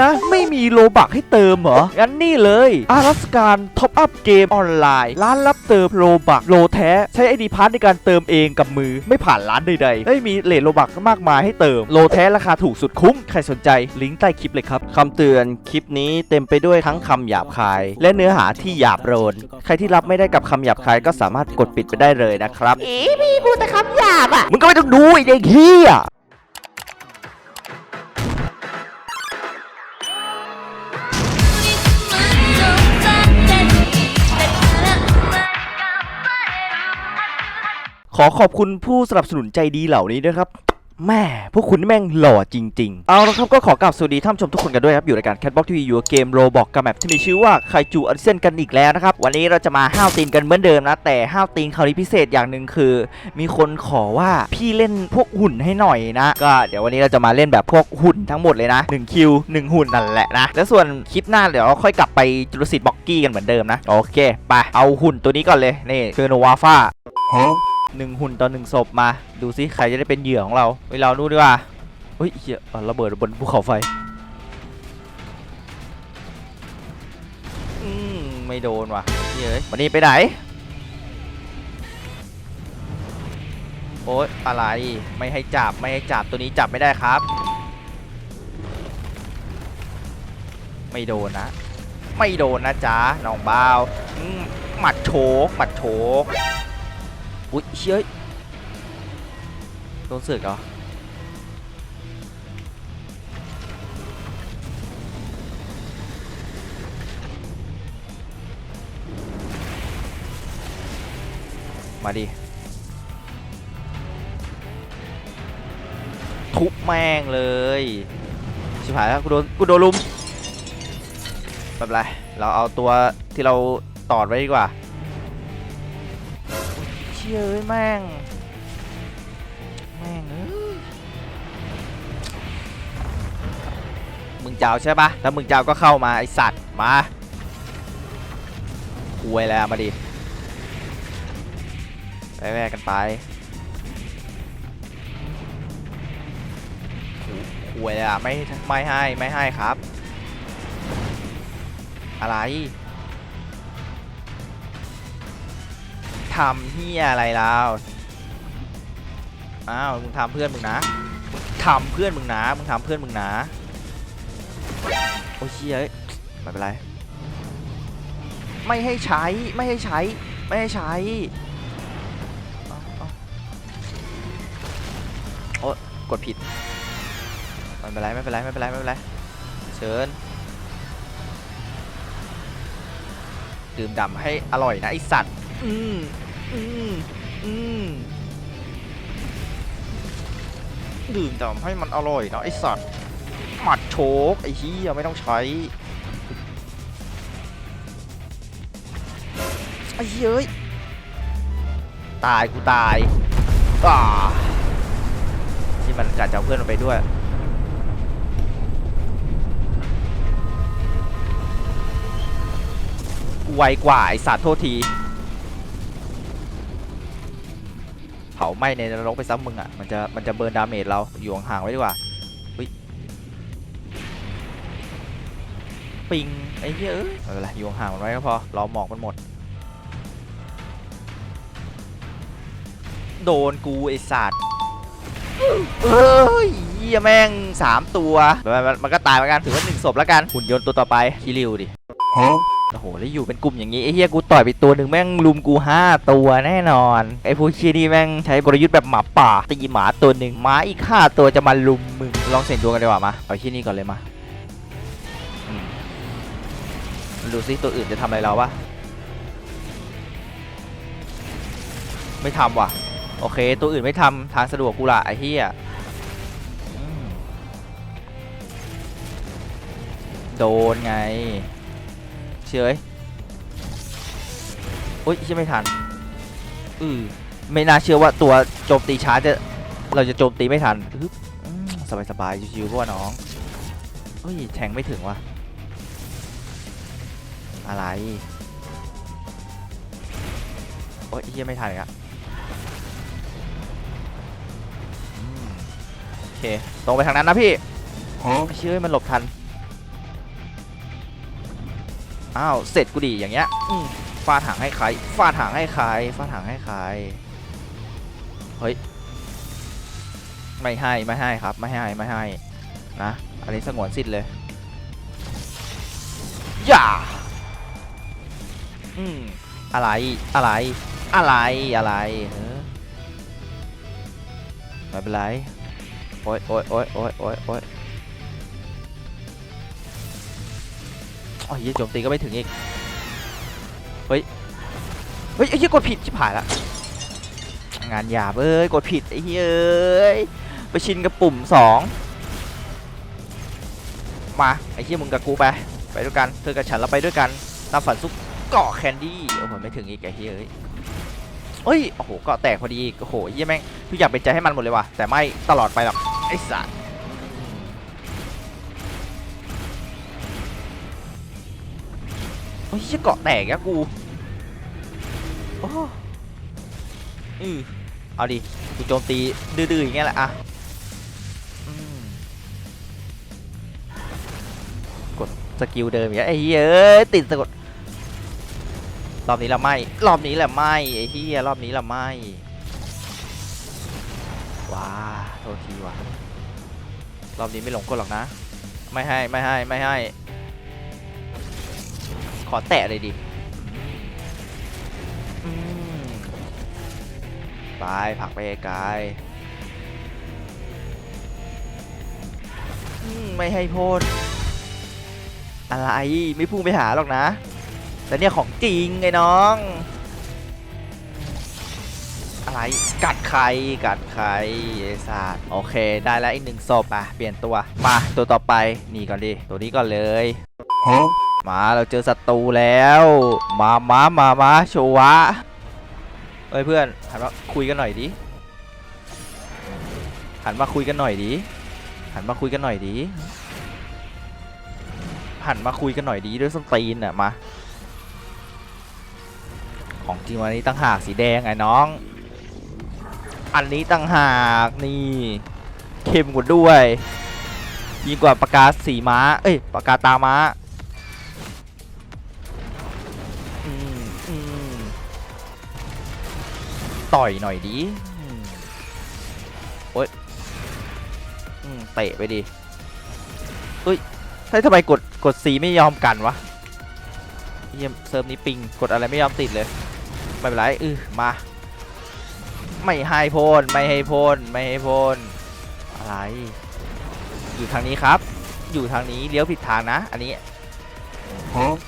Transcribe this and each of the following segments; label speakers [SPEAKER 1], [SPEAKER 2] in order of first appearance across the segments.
[SPEAKER 1] นะ ไม่มีโลบักให้เติมเหรอ งั้นนี่เลยอารัสการท็อปอัพเกมออนไลน์ ร้านรับเติมโลบักโลแท้ ใช้ไอดีพาร์ในการเติมเองกับมือไม่ผ่านร้านใดๆไม่มีเลทโลบักมากมายให้เติมโลแท้ราคาถูกสุดคุ้ม ใครสนใจลิงก์ใต้คลิปเลยครับคำเตือนคลิปนี้เต็มไปด้วยทั้งคำหยาบคาย และเนื้อหาที่หยาบโลนใครที่รับไม่ได้กับคำหยาบคายก็สามารถกดปิดไปได้เลยนะครับ
[SPEAKER 2] อีพี่พูดแต่คำหยาบอะ
[SPEAKER 1] มึงก็ไม่ต้องดูไอ้เด็กเฮีย ขอขอบคุณผู้สนับสนุนใจดีเหล่านี้ด้วยครับแม่พวกคุณแม่งหล่อจริง ๆ เอาละครับก็ขอกราบสวัสดีท่านชมทุกคนกันด้วยครับ อยู่ในการแคทบ็อกทีวีอยู่เกมโรบอกกับแมปที่มีชื่อว่าไคจูอันเซนกันอีกแล้วนะครับ วันนี้เราจะมาห้าวตีนกันเหมือนเดิมนะ แต่ห้าวตีนคราวนี้พิเศษอย่างหนึ่งคือ มีคนขอว่าพี่เล่นพวกหุ่นให้หน่อยนะ ก็เดี๋ยววันนี้เราจะมาเล่นแบบพวกหุ่นทั้งหมดเลยนะ1คิว1หุ่นนั่นแหละนะแล้วส่วนคลิปหน้าเดี๋ยวเราค่อยกลับไปจุลศิษย์บ็อกกี้กันเหมือนเดิมนะโอเคไปเอาหุ่นตัวนี้ก่อนเลยนี่คือโนวาฟ้า หนึ่งหุ่นต่อหนึ่งศพมา ดูซิใครจะได้เป็นเหยื่อของเราไปเราดูดีกว่าเฮ้ยเหี้ยอะระเบิดบนภูเขาไฟอืมไม่โดนว่ะเฮ้ยวันนี้ไปไหนโอ๊ยอะไรไม่ให้จับไม่ให้จับตัวนี้จับไม่ได้ครับ ไม่โดนนะ ไม่โดนนะจ๊ะน้องบ่าวหมัดโฉกหมัดโฉก อุ้ยเชี่ยโดนเสือกเหรอมาดิ ทุบแม่งเลย ชิบหายแล้วกูโดนกูโดนลุมไม่เป็นไร เราเอาตัวที่เราตอดไว้ดีกว่า ชี่ยเอ้ยแม่ง แม่งเอ้ยมึงเจ้าใช่ปะถ้ามึงเจ้าก็เข้ามาไอสัตว์มาคุยแล้วมาดิไปแวกกันไปหวยอะไม่ไม่ให้ไม่ให้ครับ อะไร ทำเฮียอะไรแล้วอ้าวมึงทำเพื่อนมึงนะทำเพื่อนมึงนะมึงทำเพื่อนมึงนะโอ้เชี่ยเอ้ยไม่เป็นไรไม่ให้ใช้ไม่ให้ใช้ ไม่ให้ใช้โอ๊ยกดผิดไม่เป็นไรไม่เป็นไรไม่เป็นไรไม่เป็นไรเชิญดื่มด่ำให้อร่อยนะไอสัตว์ อืม อืมอืมดื่มด่ำให้มันอร่อยนะไอสัตว์ หมัดโชกไอ้เหี้ยไม่ต้องใช้ ไอ้เหี้ยเอ้ย ตายกูตายอ่าที่มันกัดจะเอาเพื่อนมันไปด้วยกูไวกว่าไอสัตว์โทษทีาไหม้ในนรกไปซ้ำมึงอะมันจะมันจะเบิร์นดาเมจเราอยู่ห่างๆไว้ดีกว่าปิงไอ้เหี้ยเอ้ยไม่เป็นไรอยู่ห่างมันไว้ก็พอรอหมอกมันหมด โดนกูไอสัตว์เอ้ยเหี้ยแม่งสามตัว มันก็ตายเหมือนกันถือว่าหนึ่งศพแล้วกันหุ่นยนต์ตัวต่อไปคิริวดิ โอ้โห แล้วอยู่เป็นกลุ่มอย่างนี้ไอ้เฮียกูต่อยไปตัวหนึ่งแม่งลุมกูห้าตัวแน่นอน ไอ้พวกเชียนี่แม่งใช้กลยุทธ์แบบหมาป่าตีหมาตัวหนึ่งหมาอีกห้าตัวจะมาลุมมึง ลองเสี่ยงดวงกันดีกว่ามา เอาที่นี่ก่อนเลยมาดูซิตัวอื่นจะทำอะไรเราวะไม่ทำว่ะ โอเค ตัวอื่นไม่ทำทางสะดวกกูละไอ้เฮียโดนไง ฉยโอ๊ยใช่ไม่ทัน อือไม่น่าเชื่อว่าตัวโจมตีช้าจะเราจะโจมตีไม่ทันฮึบอืมสบายๆชิวๆเพราะว่าน้องเฮ้ยแทงไม่ถึงว่ะอะไรโอ๊ยเฮียไม่ทันอีกอะอืมโอเคตรงไปทางนั้นนะพี่เชื่อมันหลบทัน อ้าวเสร็จกูดีอย่างเงี้ยอืมฟาดหางให้ใครฟาดหางให้ใครฟาดหางให้ใครเฮ้ยไม่ให้ไม่ให้ครับไม่ให้ไม่ให้นะอันนี้สงวนสิทธิ์เลยอย่าอืมอะไรอะไรอะไรอะไรเออไม่เป็นไรโอ๊ยโอ๊ยโอ๊ยโอ๊ยโอ๊ย โอ้ยโจมตีก็ไม่ถึงอีก เฮ้ย เฮ้ยไอ้เหี้ยกดผิดชิบหายละงานหยาบเอ้ยกดผิดไอ้เหี้ยเอ้ยไปชินกับปุ่มสองมาไอ้เหี้ยมึงกับกูไปไปด้วยกันเธอกับฉันเราไปด้วยกันตามฝันซุกเกาะแคนดี้โอ้โหไม่ถึงอีกไอ้เหี้ยเอ้ยเฮ้ยโอ้โหเกาะแตกพอดีโอ้โหเหี้ยแม่งทุกอย่างเป็นใจให้มันหมดเลยว่ะแต่ไม่ตลอดไปหรอกไอ้สัส อ้ยเหี้ยเกาะแตกอะกูโอ้อือเอาดิกูโจมตีดื้อๆอย่างเงี้ยแหละอะกดสกิลเดิมอย่างเงี้ยไอ้เหี้ยเอ้ยติดสะกดรอบนี้ละไม่รอบนี้แหละไม่ไอ้เหี้ยรอบนี้ละไม่ว้าโทษทีว่ะรอบนี้ไม่หลงกลหรอกนะ ไม่ให้ไม่ให้ไม่ให้ ขอแตะเลยดิไปผักไปไกลไม่ให้พ่นอะไรไม่พุ่งไปหาหรอกนะ แต่เนี่ยของจริงไงน้อง อะไรกัดใครกัดใครไอ้สัตว์โอเคได้แล้วอีกหนึ่งศพอะเปลี่ยนตัวมาตัวต่อไปนี่ก่อนดิตัวนี้ก่อนเลย มาเราเจอศัตรูแล้ว มามามามาโชวะเฮ้ยเพื่อนหันมาคุยกันหน่อยดิหันมาคุยกันหน่อยดิหันมาคุยกันหน่อยดิหันมาคุยกันหน่อยดิด้วยส้นตีนอะมา ของจริงวันนี้ตั้งหากสีแดงไอ้น้อง อันนี้ตั้งหากนี่เข้มกว่าด้วยยิ่งกว่าปากกาสีม้า เอ้ยปากกาตาม้า ต่อยหน่อยดิอืมโอ๊ยอืมเตะไปดิเฮ้ยเฮ้ยทำไมกดกด C ไม่ยอมกันวะเยี่ยมเซิร์ฟนี้ปิงกดอะไรไม่ยอมติดเลยไม่เป็นไรอือมา ไม่ให้พ่นไม่ให้พ่นไม่ให้พ่นอะไร อยู่ทางนี้ครับ อยู่ทางนี้เลี้ยวผิดทางนะ อันนี้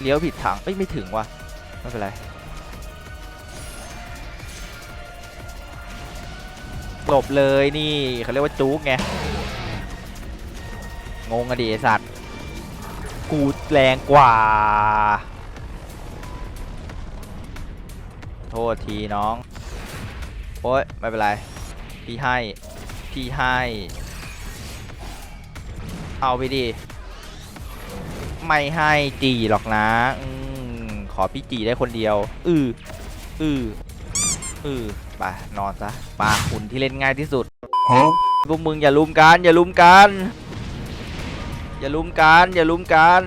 [SPEAKER 1] เลี้ยวผิดทางเอ้ยไม่ถึงว่ะ ไม่เป็นไรหลบเลยนี่เขาเรียกว่าจุกไง งงอะดิสัตว์ กูแรงกว่า โทษทีน้อง โอ้ย ไม่เป็นไร พี่ให้ พี่ให้ เอาไปดิ ไม่ให้จีหรอกนะอื ขอพี่จีได้คนเดียว อืออืออือไปนอนซะปาคุณที่เล่นง่ายที่สุดพวกมึงอย่าลุมกันอย่าลุมกัน อย่าลุมกันอย่าลุมกัน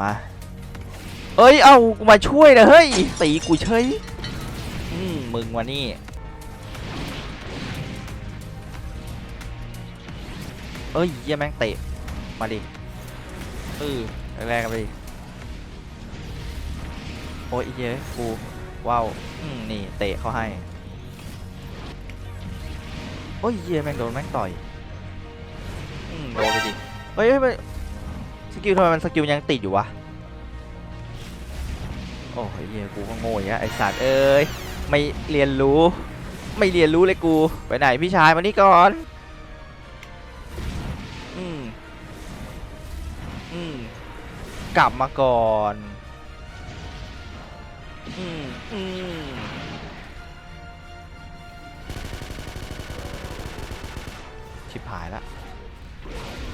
[SPEAKER 1] มาเอ้ยเอากูมาช่วยนะเฮ้ยตีกูเฉยอืมมึงวะนี่เอ้ยเยี่ยแม่งเตะมาดิเออแรงๆกันไปดิ โอ้ยเหี้กูว้าวอืมนี่เตะเขาให้ โอ้ยเหี้ยแม่งโดนแม่งต่อยอืมโดนไปดิเฮ้ยมันสกิลทำไมมันสกิลยังติดอยู่วะโอ้ยเหี้ยกูก็โง่ย่างเงี้ยไอสัตว์เอ้ยไม่เรียนรู้ ไม่เรียนรู้เลยกูไปไหนพี่ชายมานี่ก่อนอืมอืมกลับมาก่อน อืมอืมชิบหายละ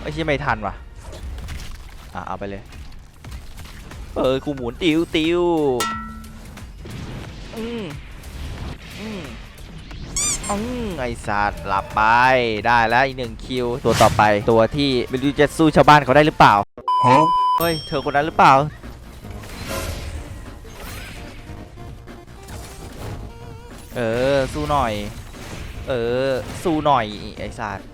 [SPEAKER 1] ไอ้ยชิไม่ทันว่ะ อะเอาไปเลย เออกูหมุนติวติวอืมอืมอืมไอสัตว์หลับไปได้แล้วอีกหนึ่งคิวตัวต่อไปตัวที่ไม่รู้จะสู้ชาวบ้านเขาได้หรือเปล่า เฮ้ย เธอคนนั้นหรือเปล่า สู้หน่อย เออ สู้หน่อยไอ้สัตว์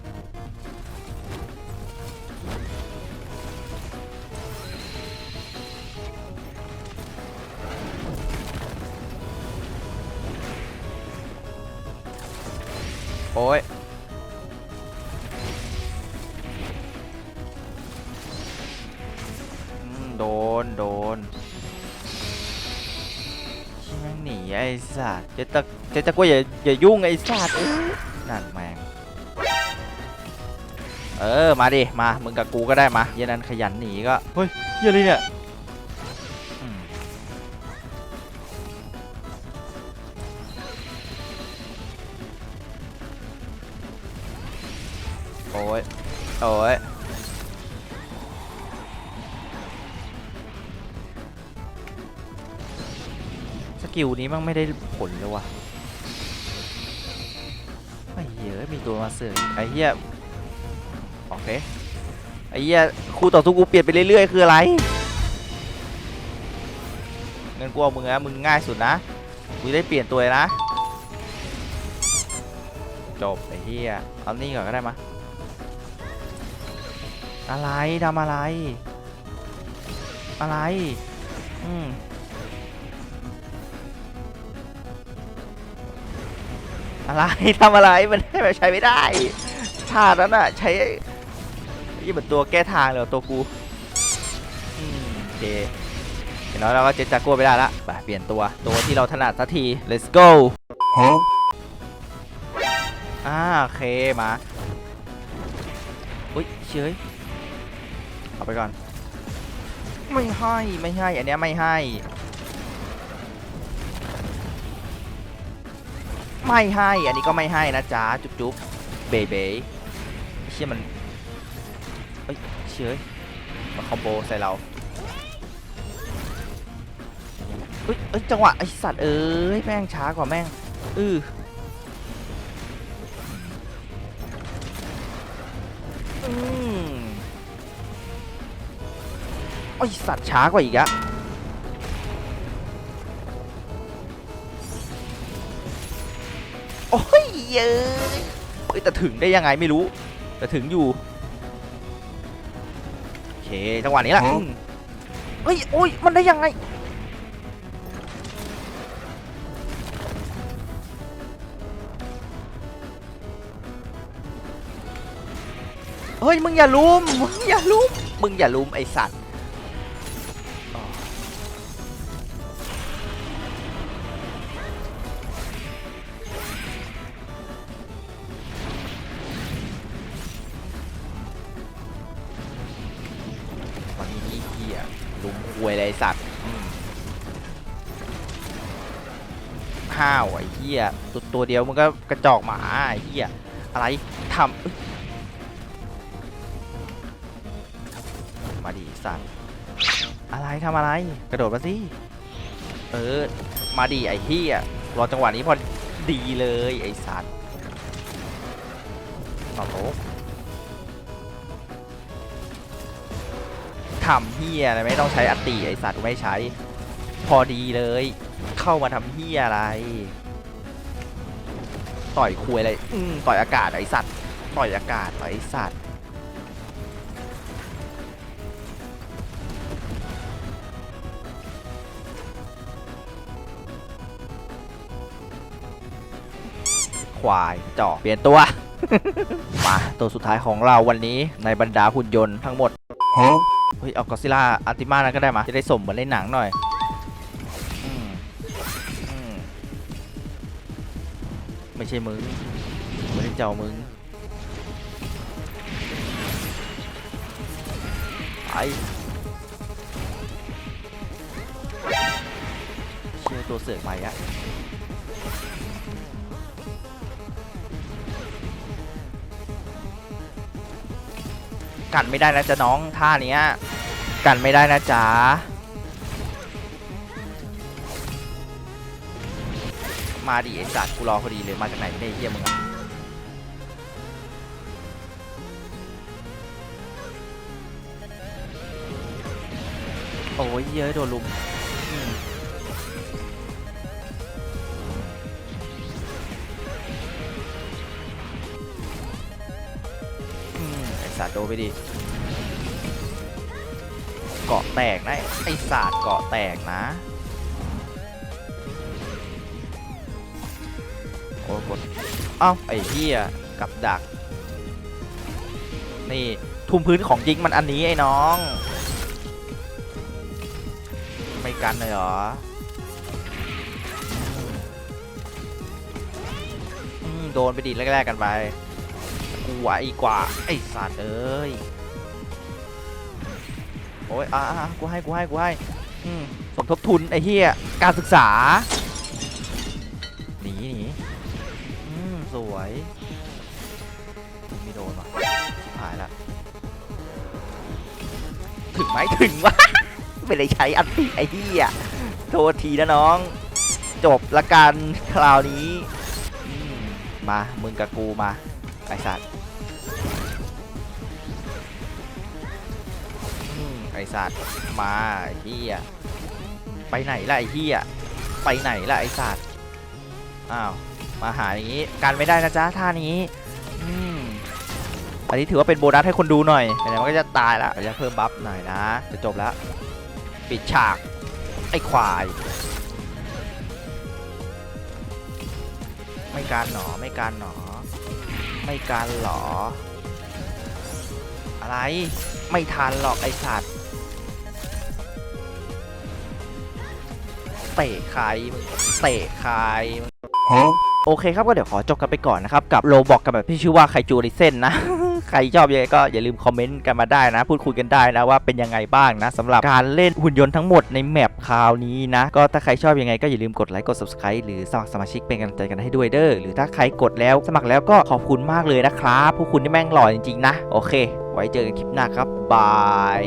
[SPEAKER 1] โอ้ยโดน โดน สัตว์เจะตะเจะตะกล้วยอย่าอย่ายุ่งไอ้สัตว์นั่นแมงเออมาดิมามึงกับกูก็ได้มาเยันนั้นขยันหนีก็เฮ้ยเหี้ยอะไรเนี่ยโอ้ยโอ้ย กิลนี้มันไม่ได้ผลเลยว่ะไอ้เหี้ยมีตัวมาเสือกไอ้เหี้ยโอเคไอ้เหี้ยคู่ต่อสู้กูเปลี่ยนไปเรื่อยๆคืออะไรเงินกูเอามึงนะมึงง่ายสุดนะกูได้เปลี่ยนตัวเลยนะ จบไอ้เหี้ยเอานี่ก่อนก็ได้มะอะไรทำอะไร อะไร อืม อะไรทำอะไรมันให้แบบใช้ไม่ได้ท่านั้นอะใช้ยี่เหมือนตัวแก้ทางเลยว่ะตัวกูโอเคเห็นแล้วเราก็เจ็ดจากกัวไปได้ละไปเปลี่ยนตัวตัวที่เราถนัดสักที let's go อ่าโอเคมาอุ้ยเฉยเอาไปก่อน ไม่ให้ไม่ให้อันเนี้ยไม่ให้ ไม่ให้ อันนี้ก็ไม่ให้นะจ๊ะ จุ๊บจุ๊บเบเบเชี่ยมันเอ้ยเชื่อมาคอมโบใส่เราเอ้ยเอ้ยจังหวะไอสัตว์เอ้ยแม่งช้ากว่าแม่งอืออืมไอสัตว์ช้ากว่าอีกอะ โอ้ยเย้ยเอ้ยแต่ถึงได้ยังไงไม่รู้ แต่ถึงอยู่โอเคจังหวะนี้แหละ
[SPEAKER 3] ฮะ
[SPEAKER 1] อืมเฮ้ยโอ้ยมันได้ยังไงเฮ้ยมึงอย่าลุมมึงอย่าลุมมึงอย่าลุมไอสัตว์ วยเลยไอ้สัตว์ห้าวไอ้เฮียตัวตัวเดียวมันก็กระจอกหมาไอ้เฮียอะไรทำมาดิสัตว์อะไรทำอะไร กระโดดมาสิเออ มาดิไอ้เฮียรอจังหวะนี้พอดีเลยไอ้สัตว์ต่อโทำเฮียอะไรไม่ต้องใช้อัตติไอสัตว์ไม่ใช้ พอดีเลย เข้ามาทำเฮียอะไร ต่อยคุยอะไรอืมต่อยอากาศไอสัตว์ต่อยอากาศไอสัตว์ควายจอเปลี่ยนตัว มา ตัวสุดท้ายของเราวันนี้ในบรรดาหุ่นยนต์ทั้งหมด
[SPEAKER 3] Huh?
[SPEAKER 1] เฮ้ย เอากอซิล่าอัลติมานั้นก็ได้มา จะได้สมเหมือนในหนังหน่อยไม่ใช่มึงไม่ได้เจ้ามึงไอเชื่อตัวเสือกไปอะ กันไม่ได้นะจ๊ะน้องท่าเนี้ยกันไม่ได้นะจ๊ะมาดิไอ้จัดกูรอพอดีเลยมาจากไหนไม่ได้เฮียมึงอะโอ้ยเยอะโดนลุม ดนไปดิ เกาะแตกนะไอศาสตว์เกาะแตกนะ โอ้กดเอ้าไอ้เหี้ยกับดัก นี่ ทุ่มพื้นของจริงมันอันนี้ไอ้น้อง ไม่กันเลยเหรอโดนไปดีแรกๆกันไป ไวกว่า ไอ้สัตว์เอ้ย โอ้ยอะกูให้กูให้กูให้สมทบทุน ไอ้เหี้ยการศึกษา หนีหนีอืมสวยไม่โดนว่ะชิบหายละถึงไหมถึงวะไม่ได้ใช้อันติไอ้เหี้ยโทษทีนะน้อง จบละกันคราวนี้มา มึงกับกูมา ไอสัตว์ ไอสัตว์มาไอเหี้ยไปไหนล่ะไอเหี้ยไปไหนล่ะไอสัตว์อ้าวมาหาอย่างนี้กันไม่ได้นะจ๊ะท่านี้อืมอันนี้ถือว่าเป็นโบนัสให้คนดูหน่อยไหนๆมันก็จะตายแล้วจะเพิ่มบัฟหน่อยนะจะจบแล้วปิดฉากไอ้ควายไม่การหนอไม่การหนอ ไม่การหรอ อะไรไม่ทันหรอกไอสัตว์ เตะคายเตะคายโอเคครับก็เดี๋ยวขอจบกันไปก่อนนะครับ กับโลบอกกันแบบที่ชื่อว่าไคจูริเซนนะ ใครชอบยังไงก็อย่าลืมคอมเมนต์กันมาได้นะ พูดคุยกันได้นะว่าเป็นยังไงบ้างนะสำหรับการเล่นหุ่นยนต์ทั้งหมดในแมปคราวนี้นะ ก็ถ้าใครชอบยังไงก็อย่าลืมกดไลค์กด subscribe หรือสมัครสมาชิกเป็นกำลังใจกันให้ด้วยเด้อหรือถ้าใครกดแล้วสมัครแล้วก็ขอบคุณมากเลยนะครับผู้คุณนี่แม่งหล่อจริงๆนะโอเค ไว้เจอกันคลิปหน้าครับบาย